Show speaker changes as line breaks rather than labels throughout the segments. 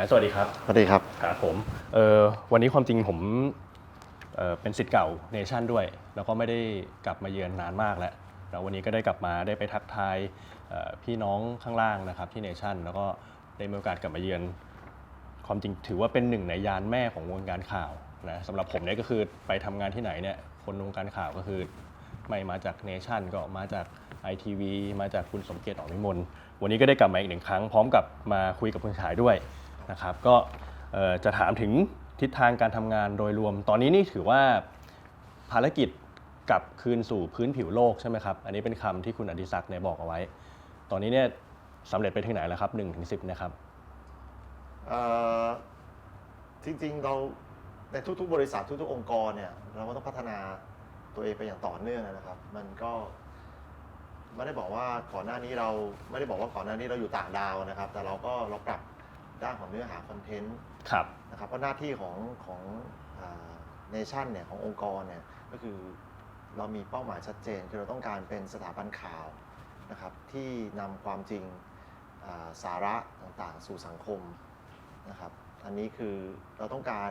คุณชายสวัสดีครับ
สวัสดีครับ
ครับผมเออวันนี้ความจริงผมเออเป็นสิทธิ์เก่าเนชั่นด้วย แล้วก็ไม่ได้กลับมาเยือนนานมากแล้วแล้ววันนี้ก็ได้กลับมาได้ไปทักทายเอ่อพี่น้องข้างล่างนะครับที่เนชั่นแล้วก็ได้มีโอกาสกลับมาเยือน ความจริงถือว่าเป็นหนึ่งในยานแม่ของวงการข่าวนะสำหรับผมเนี่ยก็คือไปทำงานที่ไหนเนี่ยคนวงการข่าวก็คือไม่มาจากเนชั่นก็มาจาก ITV มาจากคุณสมเกียรติออกนิมนต์วันนี้ก็ได้กลับมาอีกหนึ่งครั้งพร้อมกับมาคุยกับคุณชายด้วย นะครับก็จะถามถึงทิศทางการทำงานโดยรวม ตอนนี้นี่ถือว่าภารกิจกลับคืนสู่พื้นผิวโลกใช่ไหมครับ อันนี้เป็นคำที่คุณอดิศักดิ์เนี่ยบอกเอาไว้ ตอนนี้เนี่ยสำเร็จไปถึงไหนแล้วครับ1นถึงสินะครับ
จริงๆเราในทุกๆ บริษัททุกๆ องค์กรเนี่ยเราก็ต้องพัฒนาตัวเองไปอย่างต่อเนื่องนะครับ มันก็ไม่ได้บอกว่าก่อนหน้านี้เราไม่ได้บอกว่าก่อนหน้านี้เราอยู่ต่างดาวนะครับ แต่เราก็เราปรับ ด้านของเนื้อหาคอนเทนต์
ครับ
นะครับเพราะหน้าที่ของของเนชั่นเนี่ยขององค์กรเนี่ยก็คือเรามีเป้าหมายชัดเจน คือเราต้องการเป็นสถาบันข่าวนะครับที่นำความจริงอ่าสาระต่างๆ สู่สังคมนะครับอันนี้คือเราต้องการ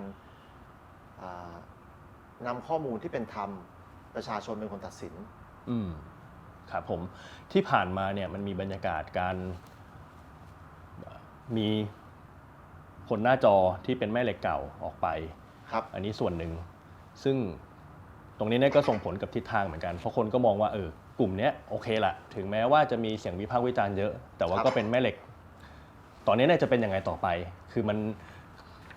อ่านำข้อมูลที่เป็นธรรมประชาชนเป็นคนตัดสิน
อืมครับผมที่ผ่านมาเนี่ยมันมีบรรยากาศการเอ่อมี ผลหน้าจอที่เป็นแม่เหล็กเก่าออกไป
ครับ
อันนี้ส่วนหนึ่ง ซึ่งตรงนี้เนี่ยก็ส่งผลกับทิศทางเหมือนกัน เพราะคนก็มองว่าเออกลุ่มเนี้ยโอเคละถึงแม้ว่าจะมีเสียงวิพากษ์วิจารณ์เยอะ แต่ว่า
ครับ
ก็เป็นแม่เหล็ก ตอนนี้เนี่ยจะเป็นยังไงต่อไป คือมัน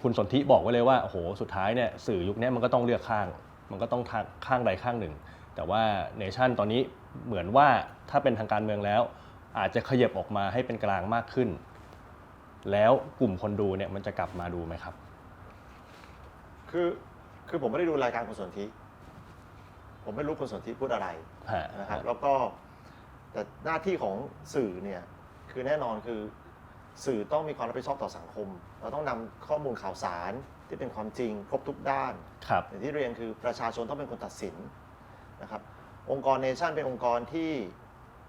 คุณสนธิบอกไว้เลยว่าโอ้โหสุดท้ายเนี่ยสื่อยุคนี้มันก็ต้องเลือกข้าง มันก็ต้องทางข้างใดข้างหนึ่ง แต่ว่าเนชั่นตอนนี้เหมือนว่าถ้าเป็นทางการเมืองแล้ว อาจจะขยับออกมาให้เป็นกลางมากขึ้น แล้วกลุ่มคนดูเนี่ยมันจะกลับมาดูไหมครับ
คือคือผมไม่ได้ดูรายการคุณสนธิผมไม่รู้คุณสนธิพูดอะไร
ฮะ
นะครับ แล้วก็แต่หน้าที่ของสื่อเนี่ยคือแน่นอนคือสื่อต้องมีความรับผิดชอบต่อสังคม เราต้องนำข้อมูลข่าวสารที่เป็นความจริงครบทุกด้าน
ครับ
อย่างที่เรียนคือประชาชนต้องเป็นคนตัดสินนะครับ องค์กรเนชั่นเป็นองค์กรที่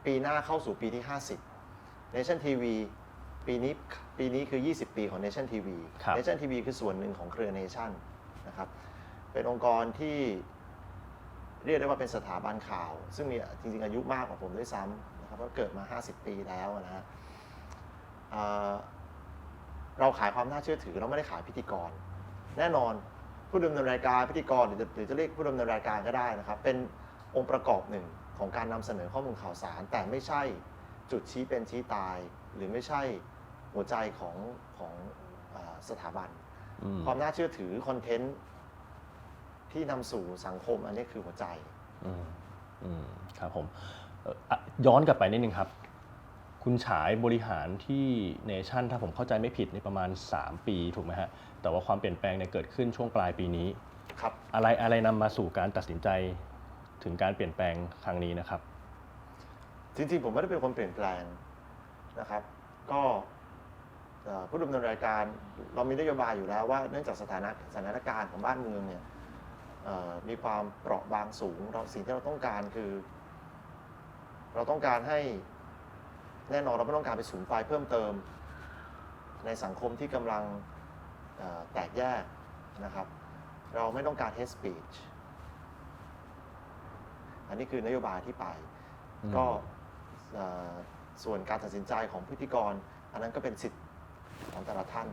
ปีหน้าเข้าสู่ปีที่ 50 Nation TV ปีนี้ปีนี้คือ 20 ปีของ Nation TV
ครับ
Nation TV คือส่วนหนึ่งของเครือ Nation นะครับ เป็นองค์กรที่เรียกได้ว่าเป็นสถาบันข่าว ซึ่งมีจริงๆ อายุมากกว่าผมด้วยซ้ำนะครับเพราะเกิดมา 50 ปีแล้วนะฮะเอ่อเราขายความน่าเชื่อถือเราไม่ได้ขายพิธีกร แน่นอนผู้ดำเนินรายการพิธีกรหรือจะหรือจะเรียกผู้ดำเนินรายการก็ได้นะครับ เป็นองค์ประกอบหนึ่งของการนำเสนอข้อมูลข่าวสาร แต่ไม่ใช่ จุดชี้เป็นชี้ตาย หรือไม่ใช่หัวใจของของเออสถาบัน
อืม
ความน่าเชื่อถือคอนเทนต์ที่นำสู่สังคมอันนี้คือหัวใจ
อืมอืมครับผมเอ่ออะย้อนกลับไปนิดนึงครับ คุณฉายบริหารที่เนชั่นถ้าผมเข้าใจไม่ผิดในประมาณ 3 ปีถูกไหมฮะ แต่ว่าความเปลี่ยนแปลงเนี่ยเกิดขึ้นช่วงปลายปีนี้
ครับ
อะไรอะไรนำมาสู่การตัดสินใจถึงการเปลี่ยนแปลงครั้งนี้นะครับ
จริงๆผมไม่ได้เป็นคนเปลี่ยนแปลงนะครับ ก็เอ่อผู้ดำเนินรายการเรามีนโยบายอยู่แล้วว่าเนื่องจากสถานะสถานการณ์ของบ้านเมืองเนี่ยเอ่อมีความเปราะบางสูงเราสิ่งที่เราต้องการคือ เราต้องการให้แน่นอนเราไม่ต้องการไปสูญไฟเพิ่มเติม ในสังคมที่กำลังเอ่อแตกแยกนะครับ เราไม่ต้องการ hate speech อันนี้คือนโยบายที่ไป
อืม
ก็เอ่อ ส่วนการตัดสินใจของพิธีกร อันนั้นก็เป็นสิทธิ์ของแต่ละท่าน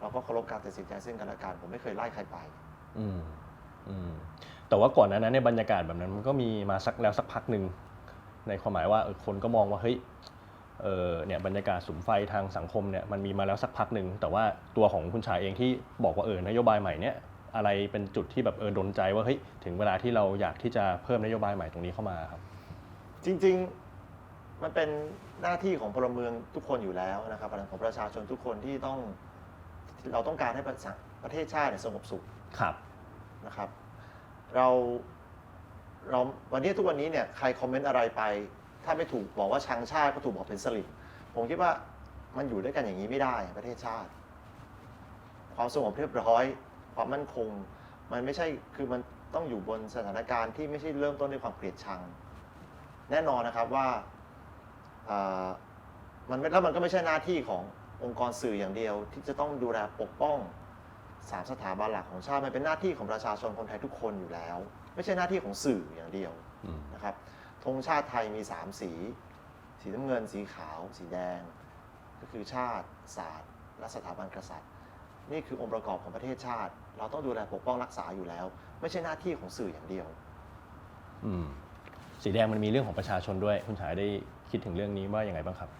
เราก็เคารพการตัดสินใจซึ่งกันและกันผมไม่เคยไล่ใครไป
อืมอืมแต่ว่าก่อนหนานั้นในยบรรยากาศแบบนั้นมันก็มีมาสักแล้วสักพักหนึ่งในความหมายว่าเออคนก็มองว่าเฮ้ยเออเนี่ยบรรยากาศสุมไฟทางสังคมเนี่ยมันมีมาแล้วสักพักหนึ่งแต่ว่าตัวของคุณชายเองที่บอกว่าเออนโยบายใหม่เนี่ยอะไรเป็นจุดที่แบบเออดนใจว่าเฮ้ยถึงเวลาที่เราอยากที่จะเพิ่มนโยบายใหม่ตรงนี้เข้ามาครับ
จริง ๆ มันเป็นหน้าที่ของพลเมืองทุกคนอยู่แล้วนะครับของประชาชนทุกคนที่ต้องเราต้องการให้ประชาประเทศชาติเนี่ยสงบสุข
ครับ
นะครับ เราเราวันนี้ทุกวันนี้เนี่ยใครคอมเมนต์อะไรไป ถ้าไม่ถูกบอกว่าชังชาติก็ถูกบอกเป็นสลิมผมคิดว่ามันอยู่ด้วยกันอย่างนี้ไม่ได้ประเทศชาติ ความสงบเรียบร้อย ความมั่นคง มันไม่ใช่คือมันต้องอยู่บนสถานการณ์ที่ไม่ใช่เริ่มต้นด้วยความเกลียดชัง แน่นอนนะครับว่า อ่ามันไม่แล้วมันก็ไม่ใช่หน้าที่ขององค์กรสื่ออย่างเดียว ที่จะต้องดูแลปกป้องสามสถาบันหลักของชาติมันเป็นหน้าที่ของประชาชนคนไทยทุกคนอยู่แล้ว ไม่ใช่หน้าที่ของสื่ออย่างเดียว
อืม
นะครับธงชาติไทยมี3สี สีน้ำเงิน สีขาว สีแดง ก็คือชาติศาสตร์ และสถาบันกษัตริย์ นี่คือองค์ประกอบของประเทศชาติ เราต้องดูแลปกป้องรักษาอยู่แล้ว ไม่ใช่หน้าที่ของสื่ออย่างเดียว
อืม สีแดงมันมีเรื่องของประชาชนด้วย คุณฉายได้คิดถึงเรื่องนี้ว่าอย่างไงบ้างครับ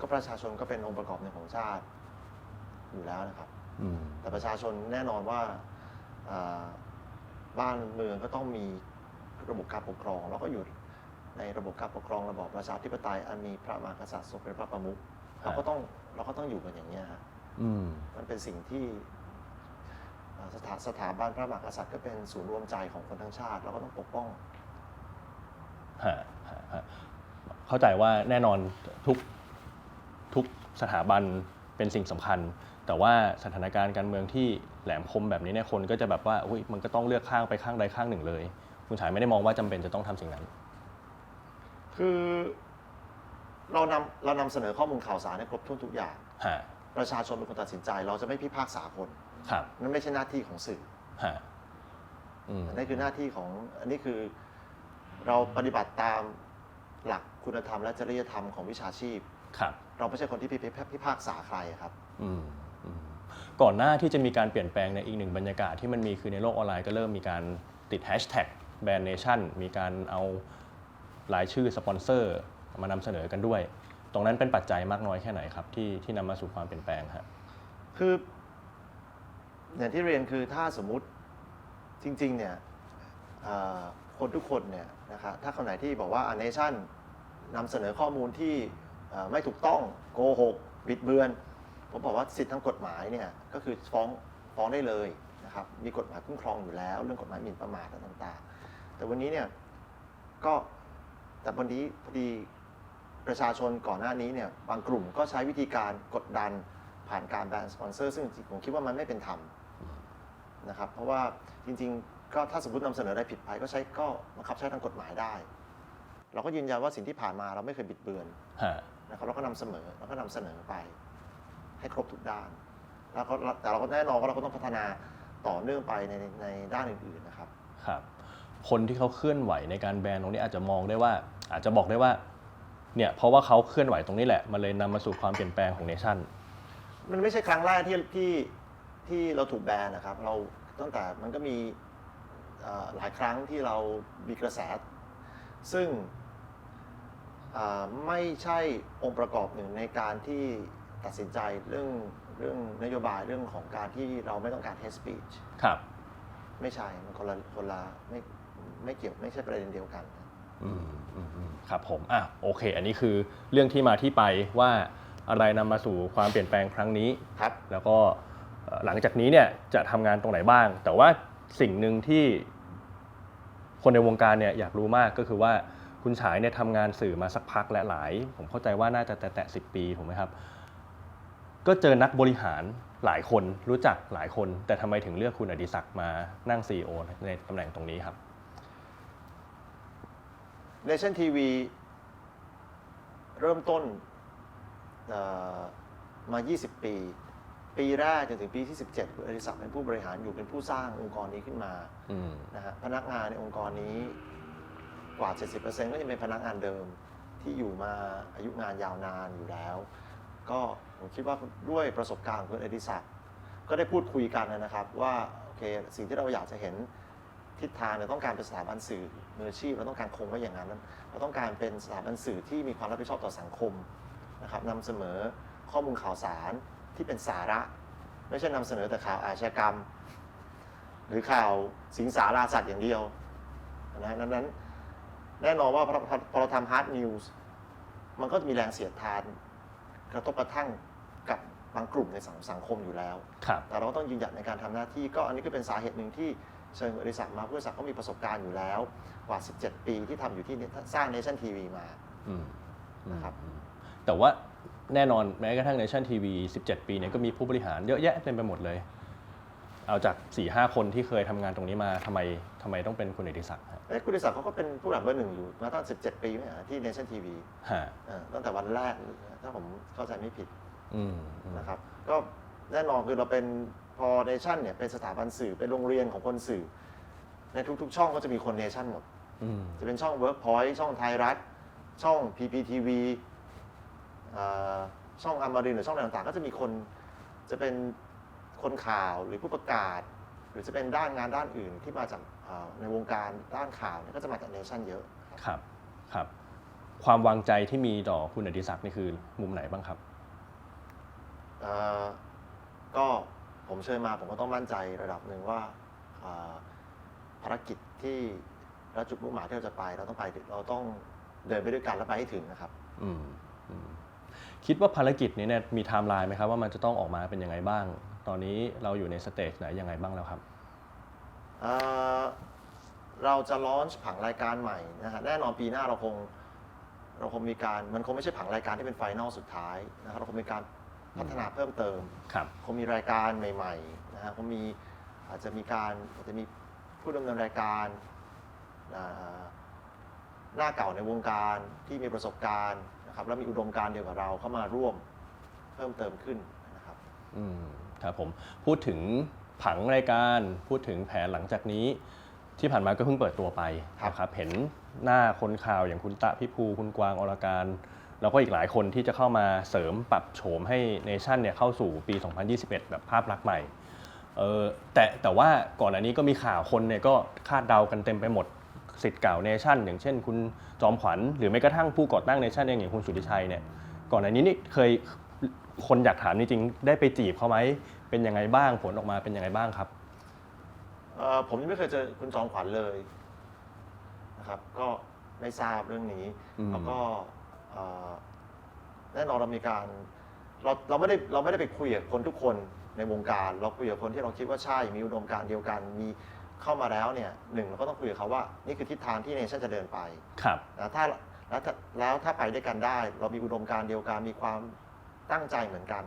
ก็ประชาชนก็เป็นองค์ประกอบหนึ่งของชาติอยู่แล้วนะครับ
อืม
แต่ประชาชนแน่นอนว่าอ่าบ้านเมืองก็ต้องมีระบบการปกครอง แล้วก็อยู่ในระบบการปกครองระบอบประชาธิปไตยอันมีพระมหากษัตริย์ทรงเป็นพระประมุขเราก็ต้องเราก็ต้องอยู่กันอย่างนี้ยฮะ
อืม
มันเป็นสิ่งที่อ่าสถาสถาบันพระมหากษัตริย์ก็เป็นศูนย์รวมใจของคนทั้งชาติ เราก็ต้องปกป้อง
ฮะฮะฮะ เข้าใจว่าแน่นอนทุกทุกสถาบันเป็นสิ่งสำคัญ แต่ว่าสถานการณ์การเมืองที่แหลมคมแบบนี้เนี่ยคนก็จะแบบว่าอุ้ยมันก็ต้องเลือกข้างไปข้างใดข้างหนึ่งเลย คุณฉายไม่ได้มองว่าจำเป็นจะต้องทำสิ่งนั้น
คือเรานำเรานำเสนอข้อมูลข่าวสารให้ครบถ้วนทุกอย่าง
ฮะ
ประชาชนเป็นคนตัดสินใจ เราจะไม่พิพากษาคน
ครับ
นั่นไม่ใช่หน้าที่ของสื่อ
ฮะอืม
อันนี้คือหน้าที่ของอันนี้คือ เราปฏิบัติตามหลักคุณธรรมและจริยธรรมของวิชาชีพ
ครับ
เราไม่ใช่คนที่พิพพิพากษาใครครับ
อืมอืมก่อนหน้าที่จะมีการเปลี่ยนแปลงในยอีกหนึ่งบรรยากาศที่มันมีคือในโลกออนไลน์ก็เริ่มมีการติดแฮชแท็กแบรนด์เนชั่นมีการเอารายชื่อสปอนเซอร์มานำเสนอกันด้วย ตรงนั้นเป็นปัจจัยมากน้อยแค่ไหนครับที่ที่นำมาสู่ความเปลี่ยนแปลงฮะ
คือ อย่างที่เรียนคือถ้าสมมุติจริง ๆ เนี่ยเอ่อ คนทุกคนเนี่ยนะครับถ้าคนไหนที่บอกว่าอันเนชั่นนำเสนอข้อมูลที่ไม่ถูกต้องโกหกบิดเบือน ผมบอกว่าสิทธิทางกฎหมายเนี่ยก็คือฟ้องฟ้องได้เลยนะครับมีกฎหมายคุ้มครองอยู่แล้ว เรื่องกฎหมายหมิ่นประมาทต่างๆ แต่วันนี้เนี่ยก็แต่วันนี้พอดีประชาชนก่อนหน้านี้เนี่ยบางกลุ่มก็ใช้วิธีการกดดันผ่านการแบนสปอนเซอร์ซึ่งผมคิดว่ามันไม่เป็นธรรมนะครับเพราะว่าจริงๆ ก็ถ้าสมมตินำเสนออะไรผิดไปก็ใช้ก็บังคับใช้ทางกฎหมายได้ เราก็ยืนยันว่าสิ่งที่ผ่านมาเราไม่เคยบิดเบือน
ฮะ
นะครับเราก็นำเสนอเราก็นำเสนอไป ให้ครบทุกด้าน แล้วก็แต่เราก็แน่นอนว่าเราก็ต้องพัฒนาต่อเนื่องไปในในด้านอื่นๆนะครับ
ครับ คนที่เขาเคลื่อนไหวในการแบนตรงนี้อาจจะมองได้ว่า อาจจะบอกได้ว่า เนี่ยเพราะว่าเขาเคลื่อนไหวตรงนี้แหละมันเลยนำมาสู่ความเปลี่ยนแปลงของเนชั่น
มันไม่ใช่ครั้งแรกที่ที่ที่เราถูกแบนนะครับ เราตั้งแต่มันก็มีเอ่อ หลายครั้งที่เรามีกระแส ซึ่งอ่าไม่ใช่องค์ประกอบหนึ่งในการที่ตัดสินใจเรื่องเรื่องนโยบายเรื่องของการที่เราไม่ต้องการ hate speech
ครับ
ไม่ใช่ มันคนละคนละไม่ไม่เกี่ยวไม่ใช่ประเด็นเดียวกัน
อืมอืมอืมครับผมอะโอเค อันนี้คือเรื่องที่มาที่ไปว่าอะไรนำมาสู่ความเปลี่ยนแปลงครั้งนี้
ครับ
แล้วก็เอ่อหลังจากนี้เนี่ยจะทำงานตรงไหนบ้าง แต่ว่าสิ่งหนึ่งที่ คนในวงการเนี่ยอยากรู้มากก็คือว่าคุณฉายเนี่ยทำงานสื่อมาสักพักและหลาย ผมเข้าใจว่าน่าจะแต่แต่สิปีถูกไหมครับ ก็เจอนักบริหารหลายคนรู้จักหลายคน แต่ทำไมถึงเลือกคุณอดิศักดิ์มานั่ง CEO ในตำแหน่งตรงนี้ครับ
Nation TV เริ่มต้นมา 20 ปี ปีแรกจนถึงปีที่ 17คุณอดิศักดิ์เป็นผู้บริหารอยู่เป็นผู้สร้างองค์กรนี้ขึ้นมา
อืม
นะฮะพนักงานในองค์กรนี้กว่า 70%ก็ยังเป็นพนักงานเดิมที่อยู่มาอายุงานยาวนานอยู่แล้ว ก็ผมคิดว่าด้วยประสบการณ์ของคุณอดิศักดิ์ก็ได้พูดคุยกันนะครับว่าโอเคสิ่งที่เราอยากจะเห็นทิศทางเนี่ยต้องการเป็นสถาบันสื่อมืออาชีพเราต้องการคงไว้อย่างนั้นเราต้องการเป็นสถาบันสื่อที่มีความรับผิดชอบต่อสังคมนะครับนำเสนอข้อมูลข่าวสาร ที่เป็นสาระ ไม่ใช่นำเสนอแต่ข่าวอาชญากรรม หรือข่าวสิงสาราสัตว์อย่างเดียวนะดังนั้นแน่นอนว่าพอพอพอเราทำฮาร์ดนิวส์มันก็จะมีแรงเสียดทาน กระทบกระทั่งกับบางกลุ่มในสังสังคมอยู่แล้ว
ครับ
แต่เราก็ต้องยืนหยัดในการทำหน้าที่ก็อันนี้ก็เป็นสาเหตุหนึ่งที่เชิญคุณอดิศักดิ์มาเพื่อศักดิ์ก็มีประสบการณ์อยู่แล้ว กว่า 17 ปีที่ทำอยู่ที่สร้างเนชั่นทีวีมา
อืม
นะครับ
อืมแต่ว่า แน่นอนแม้กระทั่ง Nation TV 17 ปีเนี่ยก็มีผู้บริหารเยอะแยะเต็มไปหมดเลย เอาจาก4-5คนที่เคยทำงานตรงนี้มาทำไมทำไมต้องเป็นคุณเอดิศักดิ์ฮะ
เอ้ยคุณอดิศักดิ์เขาก็เป็นผู้หลักเบอร์หนึ่งอยู่มาตั้ง 17 ปีไหมฮะที่เนชั่นทีวี
ฮะ
ตั้งแต่วันแรกถ้าผมเข้าใจไม่ผิด
อืมอืม
นะครับ ก็แน่นอนคือเราเป็นพอเนชั่นเนี่ยเป็นสถาบันสื่อเป็นโรงเรียนของคนสื่อ ในทุกๆ ช่องก็จะมีคนเนชั่นหมด
อืม
จะเป็นช่อง Workpoint ช่องไทยรัฐ ช่อง PPTV เอ่อ ช่องอมรินทร์หรือช่องอะไรต่างๆ ก็จะมีคนจะเป็นคนข่าวหรือผู้ประกาศ หรือจะเป็นด้านงานด้านอื่นที่มาจากเอ่อในวงการด้านข่าวเนี่ยก็จะมาจากเนชั่นเยอะครับ
ครับครับ ความวางใจที่มีต่อคุณอดิศักดิ์นี่คือมุมไหนบ้างครับ
เอ่อก็ผมเชิญมาผมก็ต้องมั่นใจระดับหนึ่งว่าเอ่อภารกิจที่และจุดมุ่งหมายที่เราจะไป เราต้องไปเราต้องเดินไปด้วยกันและไปให้ถึงนะครับ
อืมอืม คิดว่าภารกิจนี้เนี่ยมีไทม์ไลน์ไหมครับว่ามันจะต้องออกมาเป็นยังไงบ้าง ตอนนี้เราอยู่ในสเตจไหนยังไงบ้างแล้วครับ
เอ่อเราจะลอนช์ผังรายการใหม่นะฮะแน่นอนปีหน้าเราคงเราคงมีการมันคงไม่ใช่ผังรายการที่เป็นไฟนอลสุดท้ายนะครับเราคงมีการพัฒนาเพิ่มเติม
ครับ
คงมีรายการใหม่ๆนะฮะคงมีอาจจะมีการอาจจะมีผู้ดำเนินรายการอ่าหน้าเก่าในวงการที่มีประสบการณ์ นะครับแล้วมีอุดมการณ์เดียวกับเราเข้ามาร่วมเพิ่มเติมขึ้นนะครับ
อืมครับผมพูดถึงผังรายการพูดถึงแผนหลังจากนี้ ที่ผ่านมาก็เพิ่งเปิดตัวไป
ครับ
นะครับเห็นหน้าคนข่าวอย่างคุณตะพิภูคุณกวางอรการแล้วก็อีกหลายคนที่จะเข้ามาเสริมปรับโฉมให้เนชั่นเนี่ยเข้าสู่ปี 2021 แบบภาพลักษณ์ใหม่เออแต่แต่ว่าก่อนอันนี้ก็มีข่าวคนเนี่ยก็คาดเดากันเต็มไปหมด สิทธิ์เก่าเนชั่นอย่างเช่น คุณจอมขวัญหรือแม้กระทั่งผู้ก่อตั้งเนชั่นเองอย่างคุณสุทธิชัยเนี่ยก่อนอันนี้นี่เคยคนอยากถามจริงๆได้ไปจีบเขาไหมเป็นยังไงบ้างผลออกมาเป็นยังไงบ้างครับ
เอ่อผมยังไม่เคยเจอคุณจอมขวัญเลยนะครับ ก็ไม่ทราบเรื่องนี้
อืม
แล้วก็เอ่อแน่นอนเรามีการเราเราไม่ได้เราไม่ได้ไปคุยกับคนทุกคนในวงการ เราคุยกับคนที่เราคิดว่าใช่มีอุดมการณ์เดียวกัน มี เข้ามาแล้วเนี่ยหนึ่งเราก็ต้องคุยกับเขาว่านี่คือทิศทางที่เนชั่นจะเดินไป
ครับ
นะถ้าแล้วถ้าแล้วถ้าไปด้วยกันได้ เรามีอุดมการณ์เดียวกันมีความตั้งใจเหมือนกัน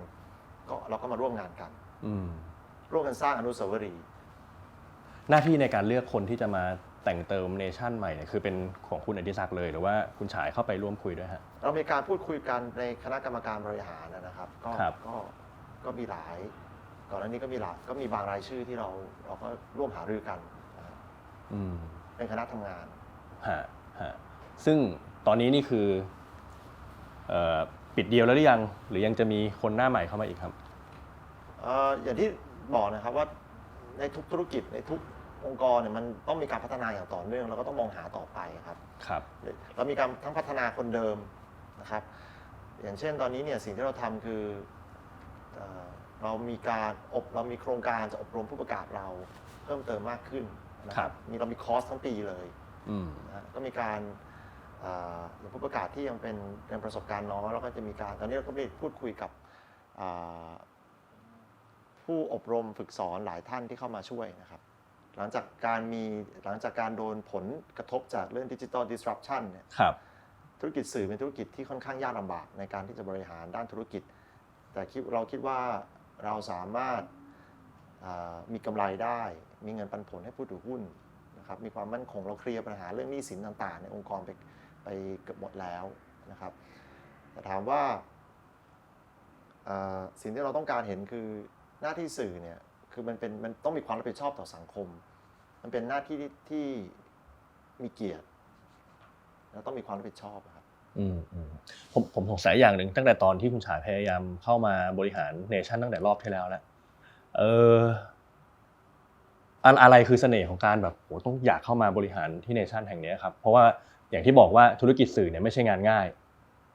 ก็เราก็มาร่วมงานกัน
อืม
ร่วมกันสร้างอนุสาวรีย์
หน้าที่ในการเลือกคนที่จะมาแต่งเติมเนชั่นใหม่เนี่ยคือเป็นของคุณอดิศักดิ์เลยหรือว่าคุณฉายเข้าไปร่วมคุยด้วยฮะ
เรามีการพูดคุยกันในคณะกรรมการบริหารนะครับ ก็
ครับ
ก็ก็มีหลาย ก่อนหน้านี้ก็มีหลายก็มีบางรายชื่อที่เราเราก็ร่วมหารือกันนะครับ
อืม
เป็นคณะทำงาน
ฮะฮะซึ่งตอนนี้นี่คือเอ่อปิดเดียวแล้วหรือยัง หรือยังจะมีคนหน้าใหม่เข้ามาอีกครับ
เอ่ออย่างที่บอกนะครับว่าในทุกธุรกิจในทุกองค์กรเนี่ยมันต้องมีการพัฒนาอย่างต่อเนื่องเราก็ต้องมองหาต่อไปครับ
ครับ
เรามีการทั้งพัฒนาคนเดิมนะครับ อย่างเช่นตอนนี้เนี่ยสิ่งที่เราทำคือเอ่อ เรามีการอบเรามีโครงการจะอบรมผู้ประกาศเราเพิ่มเติมมากขึ้นนะค
ครั
รับ บมีเรามีคอร์สทั้งปีเลย
อืม
นะฮะก็มีการเอ่ออย่างผู้ประกาศที่ยังเป็นเป็นประสบการณ์น้อยแล้วก็จะมีการตอนนี้เราก็ได้พูดคุยกับเอ่อผู้อบรมฝึกสอนหลายท่านที่เข้ามาช่วยนะครับ หลังจากการมีหลังจากการโดนผลกระทบจากเรื่องดิจิ t a ล disruption เนี่ย
ครับ
ธุรกิจสื่อเป็นธุรกิจที่ค่อนข้างยากลำบากในการที่จะบริหารด้านธุรกิจ แต่คิดเราคิดว่า เราสามารถมีกำไรได้ มีเงินปันผลให้ผู้ถือหุ้นนะครับมีความมั่นคงเราเคลียร์ปัญหาเรื่องหนี้สินต่างๆ ในองค์กรไปไปเกือบหมดแล้วนะครับแต่ถามว่าสิ่งที่เราต้องการเห็นคือหน้าที่สื่อเนี่ยคือมันเป็นมันต้องมีความรับผิดชอบต่อสังคม มันเป็นหน้าที่ที่มีเกียรติ แล้วต้องมีความรับผิดชอบครับ
อืมผมผมสงสัยอย่างหนึ่งตั้งแต่ตอนที่คุณฉายพยายามเข้ามาบริหารเนชั่นตั้งแต่รอบที่แล้วแล้วเอออะอะไรคือเสน่ห์ของการแบบโหต้องอยากเข้ามาบริหารที่เนชั่นแห่งนี้ครับ เพราะว่าอย่างที่บอกว่าธุรกิจสื่อเนี่ยไม่ใช่งานง่าย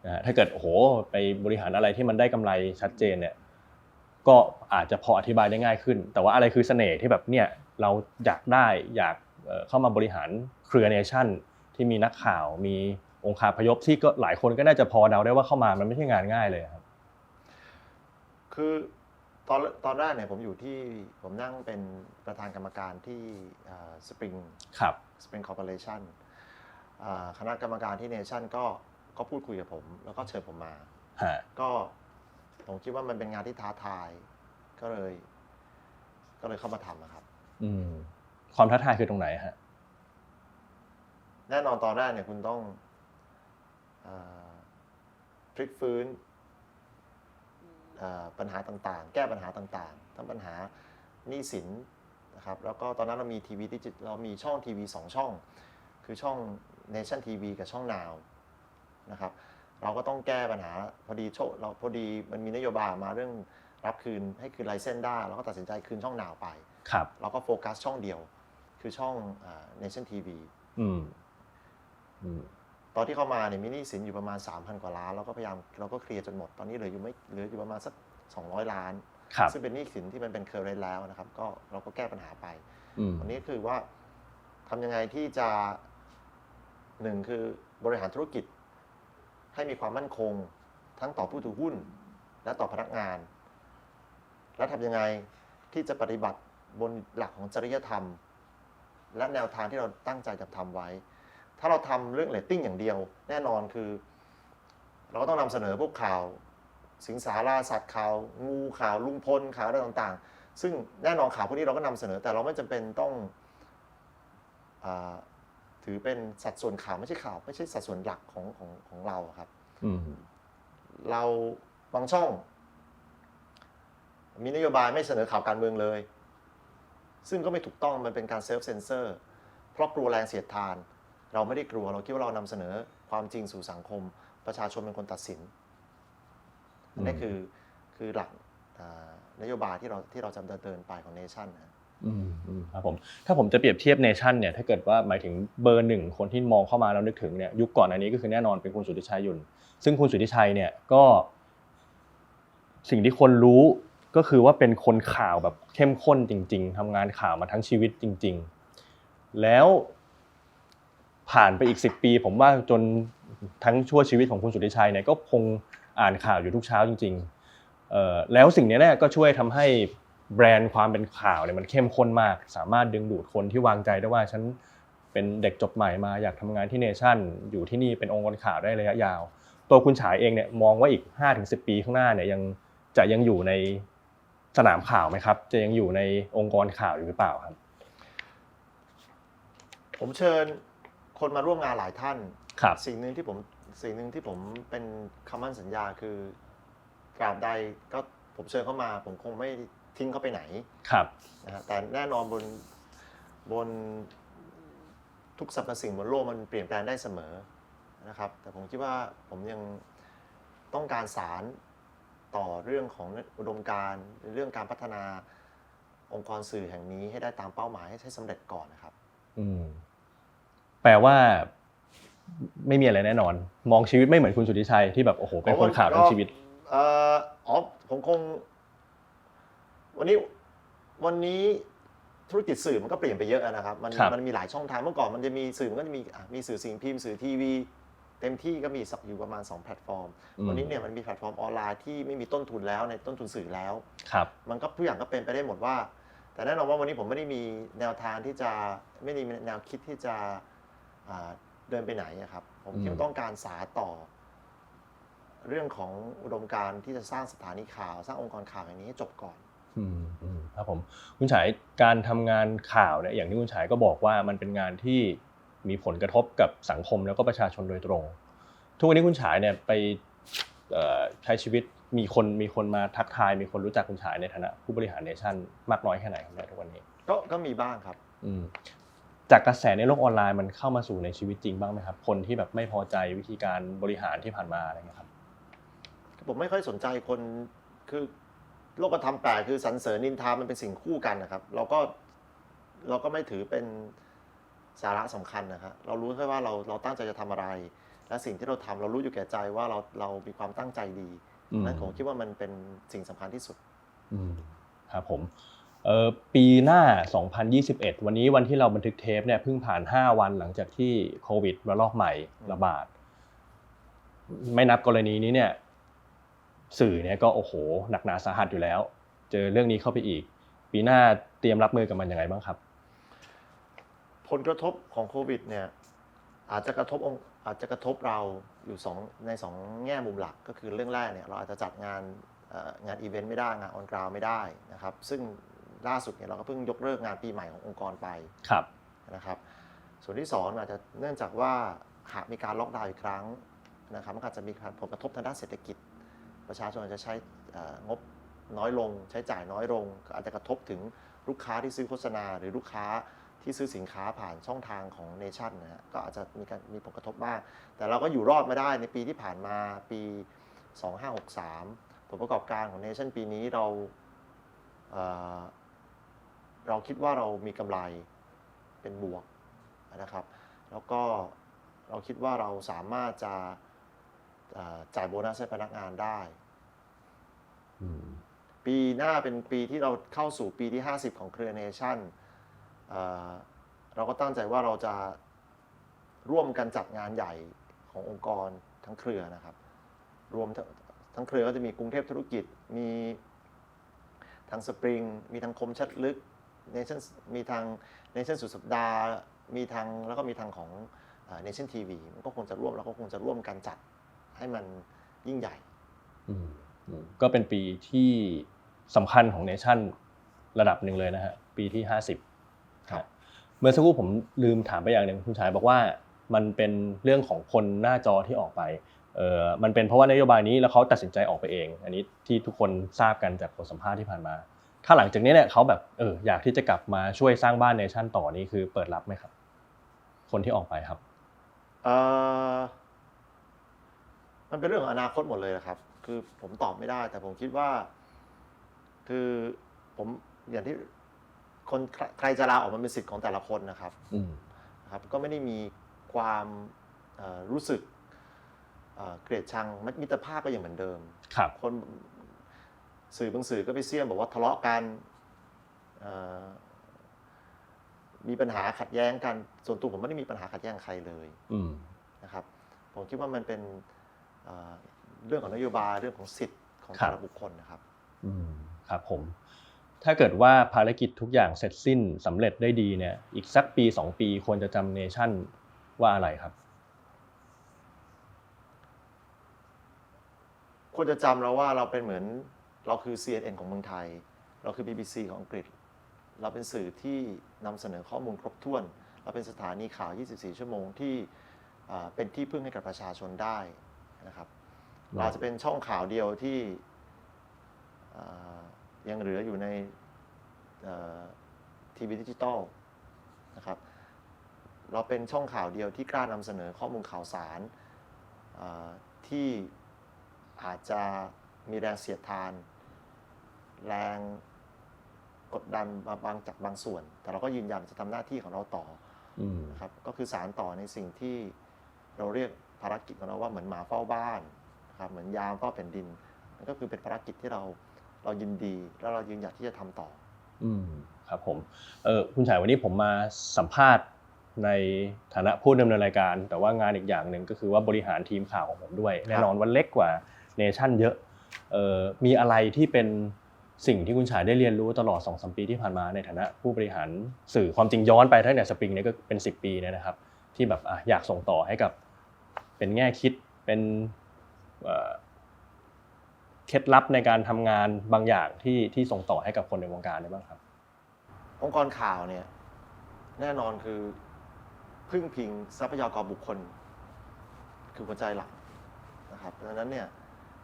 นะถ้าเกิดโหไปบริหารอะไรที่มันได้กำไรชัดเจนเนี่ย ก็อาจจะพออธิบายได้ง่ายขึ้น แต่ว่าอะไรคือเสน่ห์ที่แบบเนี่ยเราอยากได้อยากเข้ามาบริหารเครือเนชั่นที่มีนักข่าวมี องค์คาพยพที่ก็หลายคนก็น่าจะพอเดาได้ว่าเข้ามามันไม่ใช่งานง่ายเลยครับ
คือตอนตอนแรกเนี่ยผมอยู่ที่ผมนั่งเป็นประธานกรรมการที่สปริง
ครับ
สปริงคอร์ปอเรชันคณะกรรมการที่เนชั่นก็ก็พูดคุยกับผม แล้วก็เชิญผมมา
ฮะ
ก็ผมคิดว่ามันเป็นงานที่ท้าทาย ก็เลย ก็เลยเข้ามาทำนะครับ
อืมความท้าทายคือตรงไหนฮะ
แน่นอนตอนแรกเนี่ยคุณต้องเออ พลิกฟื้นเอ่อปัญหาต่างๆ แก้ปัญหาต่างๆ ทั้งปัญหาหนี้สินนะครับ แล้วก็ตอนนั้นเรามีทีวีดิจิเรามีช่องทีวีสองช่อง คือช่อง Nation TV กับช่อง Now นะครับ เราก็ต้องแก้ปัญหาพอดีโชเราพอดีมันมีนโยบายมาเรื่องรับคืนให้คืนไลเซนส์ได้เราก็ตัดสินใจคืนช่อง Now ไป
ครับ
เราก็โฟกัสช่องเดียว คือช่องเอ่อ Nation TV
อืมอืม
ตอนที่เข้ามาเนี่ยมีหนี้สินอยู่ประมาณ 3,000 กว่าล้านเราก็พยายามเราก็เคลียร์จนหมด ตอนนี้เหลืออยู่ไม่เหลืออยู่ประมาณสัก 200 ล้าน
ครับ
ซึ่งเป็นหนี้สินที่มันเป็นเคอร์เรนแล้วนะครับ ก็เราก็แก้ปัญหาไป
อืม
อันนี้คือว่าทำยังไงที่จะหนึ่งคือบริหารธุรกิจ ให้มีความมั่นคง ทั้งต่อผู้ถือหุ้น และต่อพนักงาน และทำยังไงที่จะปฏิบัติบนหลักของจริยธรรม และแนวทางที่เราตั้งใจจะทำไว้ ถ้าเราทำเรื่องเรตติ้งอย่างเดียว แน่นอนคือ เราก็ต้องนำเสนอพวกข่าว สิงสาราสัตว์ข่าวงูข่าวลุงพลข่าวอะไรต่างๆ ซึ่งแน่นอนข่าวพวกนี้เราก็นำเสนอแต่เราไม่จำเป็นต้องอาถือเป็นสัดส่วนข่าวไม่ใช่ข่าวไม่ใช่สัดส่วนหลักของของของเราอะครับ
อืม
เราบางช่อง มีนโยบายไม่เสนอข่าวการเมืองเลย ซึ่งก็ไม่ถูกต้องมันเป็นการเซลฟ์เซนเซอร์เพราะกลัวแรงเสียดทาน เราไม่ได้กลัวเราคิดว่าเรานำเสนอความจริงสู่สังคม ประชาชนเป็นคนตัดสินอันนี้คือคือหลักอ่านโยบายที่เราที่เราจะดำเนินไปของเนชั่นนะ
อืมอืมครับผมถ้าผมจะเปรียบเทียบเนชั่นเนี่ยถ้าเกิดว่าหมายถึงเบอร์หนึ่งคนที่มองเข้ามาแล้วนึกถึงเนี่ยยุคก่อนอันนี้ก็คือแน่นอนเป็นคุณสุทธิชัยยุนซึ่งคุณสุทธิชัยเนี่ยก็ สิ่งที่คนรู้ก็คือว่าเป็นคนข่าวแบบเข้มข้นจริง ๆทำงานข่าวมาทั้งชีวิตจริง ๆ แล้ว ผ่านไปอีก 10 ปี ผมว่าจนทั้งชั่วชีวิตของคุณสุทธิชัยเนี่ยก็คงอ่านข่าวอยู่ทุกเช้าจริงๆแล้วสิ่งนี้เนี่ยก็ช่วยทำให้แบรนด์ความเป็นข่าวเนี่ยมันเข้มข้นมาก สามารถดึงดูดคนที่วางใจได้ว่าฉันเป็นเด็กจบใหม่มาอยากทำงานที่เนชั่น อยู่ที่นี่เป็นองค์กรข่าวได้ระยะยาว ตัวคุณฉายเองเนี่ยมองว่าอีก 5-10 ปีข้างหน้าเนี่ยยังจะยังอยู่ในสนามข่าวไหมครับ จะยังอยู่ในองค์กรข่าวอยู่หรือเปล่าครับ
ผมเชิญ คนมาร่วมงานหลายท่าน
ครับ
สิ่งหนึ่งที่ผมสิ่งหนึ่งที่ผมเป็นคำมั่นสัญญาคือตราบใดก็ผมเชิญเข้ามา ผมคงไม่ทิ้งเขาไปไหน
ครับ
นะฮะแต่แน่นอนบนบนทุกสรรพสิ่งบนโลกมันเปลี่ยนแปลงได้เสมอนะครับ แต่ผมคิดว่าผมยังต้องการสารต่อเรื่องของอุดมการณ์เรื่องการพัฒนาองค์กรสื่อแห่งนี้ให้ได้ตามเป้าหมายให้ให้สำเร็จก่อนนะครับ
อืม แปลว่าไม่มีอะไรแน่นอน มองชีวิตไม่เหมือนคุณสุทธิชัยที่แบบโอ้โหเป็นคนข่าวทั้งชีวิต
เอ่ออ๋อผมคง วันนี้วันนี้ธุรกิจสื่อมันก็เปลี่ยนไปเยอะนะครับ มัน
ครับ
มันมีหลายช่องทางเมื่อก่อนมันจะมีสื่อมันก็จะมีอะมีสื่อสิ่งพิมพ์สื่อทีวีเต็มที่ก็มีสักอยู่ประมาณ 2 แพลตฟอร์ม วันนี้เนี่ยมันมีแพลตฟอร์มออนไลน์ที่ไม่มีต้นทุนแล้วในต้นทุนสื่อแล้ว
ครับ
มันก็ทุกอย่างก็เป็นไปได้หมดว่า แต่แน่นอนว่าวันนี้ผมไม่ได้มีแนวทางที่จะไม่ได้มีแนวคิดที่จะอ่า เดินไปไหนอะครับ ผมคิด
อืม
ว่าต้องการสารต่อ เรื่องของอุดมการณ์ที่จะสร้างสถานีข่าว สร้างองค์กรข่าวอย่างนี้ให้จบก่อน
อืมอืมครับผมคุณฉายการทำงานข่าวเนี่ยอย่างที่คุณฉายก็บอกว่ามันเป็นงานที่มีผลกระทบกับสังคมแล้วก็ประชาชนโดยตรง ทุกวันนี้คุณฉายเนี่ยไปเอ่อใช้ชีวิตมีคนมีคนมาทักทาย มีคนรู้จักคุณฉายในฐานะผู้บริหารเนชั่นมากน้อยแค่ไหนครับในทุกวันนี้
ก็ก็มีบ้างครับ
อืม จากกระแสในโลกออนไลน์มันเข้ามาสู่ในชีวิตจริงบ้างไหมครับ คนที่แบบไม่พอใจวิธีการบริหารที่ผ่านมาอะไรเงี้ยครับ
ผมไม่ค่อยสนใจคนคือโลกธรรมแปลกคือสรรเสริญนินทามันเป็นสิ่งคู่กันนะครับ เราก็เราก็ไม่ถือเป็นสาระสำคัญนะครับเรารู้แค่ว่าเราเราตั้งใจจะทำอะไร และสิ่งที่เราทำเรารู้อยู่แก่ใจว่าเราเรามีความตั้งใจดี
อืม
นั่นผมคิดว่ามันเป็นสิ่งสำคัญที่สุด
อืมครับผมเอ่อ ปีหน้า 2021 วันนี้วันที่เราบันทึกเทปเนี่ยเพิ่งผ่าน 5 วันหลังจากที่โควิดระลอกใหม่ระบาด ไม่นับกรณีนี้เนี่ย สื่อเนี่ยก็โอ้โห หนักหนาสาหัสอยู่แล้ว เจอเรื่องนี้เข้าไปอีก ปีหน้าเตรียมรับมือกับมันยังไงบ้างครับ
ผลกระทบของโควิดเนี่ย อาจจะกระทบองอาจจะกระทบเราอยู่สองในสองแง่มุมหลักก็คือเรื่องแรกเนี่ยเราอาจจะจัดงานงานอีเวนต์ไม่ได้งานออนกราวไม่ได้นะครับ ซึ่ง ล่าสุดเนี่ยเราก็เพิ่งยกเลิกงานปีใหม่ขององค์กรไป
ครับ
นะครับ ส่วนที่สองอาจจะเนื่องจากว่าหากมีการล็อกดาวน์อีกครั้งนะครับมันอาจจะมีผลกระทบทางด้านเศรษฐกิจ ประชาชนอาจจะใช้เอ่องบน้อยลง ใช้จ่ายน้อยลงก็อาจจะกระทบถึงลูกค้าที่ซื้อโฆษณา หรือลูกค้าที่ซื้อสินค้าผ่านช่องทางของเนชั่นนะฮะก็อาจจะมีการมีผลกระทบบ้าง แต่เราก็อยู่รอดมาได้ในปีที่ผ่านมาปี 2563 ผลประกอบการของเนชั่นปีนี้เรา เราคิดว่าเรามีกำไรเป็นบวกนะครับ แล้วก็เราคิดว่าเราสามารถจะจ่ายโบนัสให้พนักงานได้ ปีหน้าเป็นปีที่เราเข้าสู่ปีที่ 50 ของเครือเนชั่นเราก็ตั้งใจว่าเราจะร่วมกันจัดงานใหญ่ขององค์กรทั้งเครือนะครับ รวมทั้งทั้งเครือก็จะมีกรุงเทพธุรกิจ มีทางสปริง มีทางคมชัดลึก เนชั่นมีทางเนชั่นสุดสัปดาห์ มีทางแล้วก็มีทางของเนชั่นทีวีมันก็คงจะร่วมเราก็คงจะร่วมกันจัดให้มันยิ่งใหญ่
อืมอืมก็เป็นปีที่สำคัญของเนชั่นระดับหนึ่งเลยนะฮะปีที่ 50
ครับ
เมื่อสักครู่ผมลืมถามไปอย่างหนึ่งคุณชายบอกว่ามันเป็นเรื่องของคนหน้าจอที่ออกไปเออมันเป็นเพราะว่านโยบายนี้แล้วเขาตัดสินใจออกไปเอง อันนี้ที่ทุกคนทราบกันจากบทสัมภาษณ์ที่ผ่านมา ถ้าหลังจากนี้เนี่ยเขาแบบเอออยากที่จะกลับมาช่วยสร้างบ้านเนชั่นต่อนี่คือเปิดรับไหมครับ คนที่ออกไปครับ
เอ่อมันเป็นเรื่องของอนาคตหมดเลยนะครับ คือผมตอบไม่ได้ แต่ผมคิดว่า คือผมอย่างที่คนใครใครจะลาออกมันเป็นสิทธิ์ของแต่ละคนนะครับ
อืม
นะครับ ก็ไม่ได้มีความเอ่อรู้สึกเอ่อเกลียดชังมิตรภาพก็ยังเหมือนเดิม
ครับ
คน สื่อบางสื่อก็ไปเสี่ยมบอกว่าทะเลาะกันเอ่อมีปัญหาขัดแย้งกัน ส่วนตัวผมไม่ได้มีปัญหาขัดแย้งกับใครเลย
อืม
นะครับ ผมคิดว่ามันเป็นเอ่อเรื่องของนโยบายเรื่องของสิทธิ์ของ
ครับ
แต่ละบุคคลนะครับ
อืมครับผม ถ้าเกิดว่าภารกิจทุกอย่างเสร็จสิ้นสำเร็จได้ดีเนี่ย อีกสักปีสองปีควรจะจำเนชั่นว่าอะไรครับ
ควรจะจำเราว่าเราเป็นเหมือน เราคือ CNN ของเมืองไทย เราคือ BBC ของอังกฤษ เราเป็นสื่อที่นำเสนอข้อมูลครบถ้วน เราเป็นสถานีข่าว 24 ชั่วโมงที่อ่าเป็นที่พึ่งให้กับประชาชนได้นะครับ
ว้าว
เราจะเป็นช่องข่าวเดียวที่อ่ายังเหลืออยู่ในทีวีดิจิตอลนะครับ เราเป็นช่องข่าวเดียวที่กล้านำเสนอข้อมูลข่าวสารอ่าที่อาจจะมีแรงเสียดทาน แรงกดดันมาบางจากบางส่วน แต่เราก็ยืนยันจะทำหน้าที่ของเราต่อ
อืม
นะครับก็คือสารต่อในสิ่งที่เราเรียกภารกิจของเราว่าเหมือนหมาเฝ้าบ้านนะครับเหมือนยามเฝ้าแผ่นดินนั่นก็คือเป็นภารกิจที่เราเรายินดี แล้วเรายืนหยัดที่จะทำต่อ
อืมครับผมเออคุณชายวันนี้ผมมาสัมภาษณ์ในฐานะผู้ดำเนินรายการ แต่ว่างานอีกอย่างหนึ่งก็คือว่าบริหารทีมข่าวของผมด้วย แน่นอนวันเล็กกว่าเนชั่นเยอะเออมีอะไรที่เป็น สิ่งที่คุณชายได้เรียนรู้ตลอด2อสปีที่ผ่านมาในฐานะผู้บริหารสื่อความจริงย้อนไปตั้งแต่สปริงเนี่ยก็เป็น 10 ปีเนี่ยนะครับ ที่แบบอยากส่งต่อให้กับเป็นแง่คิดเป็นเอ่อเคล็ดลับในการทำงานบางอย่างที่ที่ส่งต่อให้กับคนในวงการได้บ้างครับ
องค์กรข่าวเนี่ย แน่นอนคือพึ่งพิงทรัพยากรบุคคล คือหัวใจหลักนะครับดังนั้นเนี่ย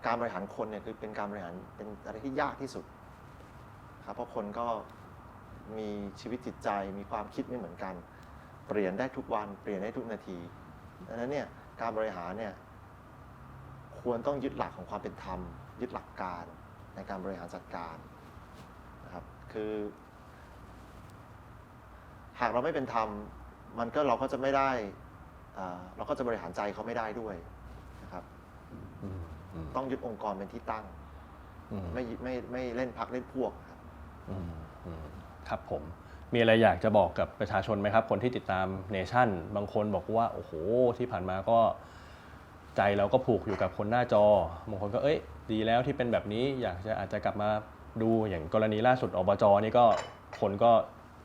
การบริหารคนเนี่ยคือเป็นการบริหารเป็นอะไรที่ยากที่สุด ครับ เพราะคนก็มีชีวิตจิตใจมีความคิดไม่เหมือนกัน เปลี่ยนได้ทุกวันเปลี่ยนได้ทุกนาทีดังนั้นเนี่ยการบริหารเนี่ยควรต้องยึดหลักของความเป็นธรรม ยึดหลักการในการบริหารจัดการนะครับคือ หากเราไม่เป็นธรรมมันก็เราก็จะไม่ได้อ่าเราก็จะบริหารใจเขาไม่ได้ด้วยนะครับ
อืมอืม
ต้องยึดองค์กรเป็นที่ตั้ง
อืม
ไม่ไม่ไม่เล่นพักเล่นพวก
ครับผม มีอะไรอยากจะบอกกับประชาชนไหมครับ คนที่ติดตามเนชั่น บางคนบอกว่า โอ้โห ที่ผ่านมาก็ใจเราก็ผูกอยู่กับคนหน้าจอ บางคนก็เอ้ย ดีแล้วที่เป็นแบบนี้อยากจะอาจจะกลับมาดูอย่างกรณีล่าสุดอบจนี่ก็คนก็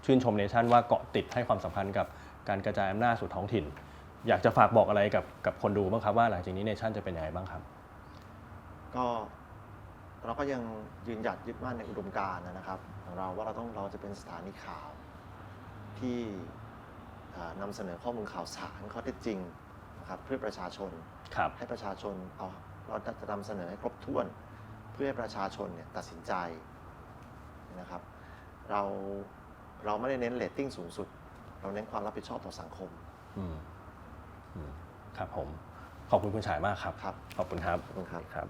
ชื่นชมเนชั่นว่าเกาะติดให้ความสำคัญกับการกระจายอำนาจสู่ท้องถิ่น อยากจะฝากบอกอะไรกับกับคนดูบ้างครับว่าหลังจากนี้เนชั่นจะเป็นยังไงบ้างครับ
ก็ เราก็ยังยืนหยัดยึดมั่นในอุดมการณ์นะครับของเราว่าเราต้องเราจะเป็นสถานีข่าวที่อ่านำเสนอข้อมูลข่าวสารข้อเท็จจริงนะครับเพื่อประชาชน
ครับ
ให้ประชาชนเอาเราจะนำเสนอให้ครบถ้วน เพื่อให้ประชาชนเนี่ยตัดสินใจนะครับ เราเราไม่ได้เน้นเรตติ้งสูงสุด เราเน้นความรับผิดชอบต่อสังคม
อืมอืมครับผม ขอบคุณคุณฉายมากครับ
ครับ
ขอบคุณครับ
ขอบคุณครับ
ครับ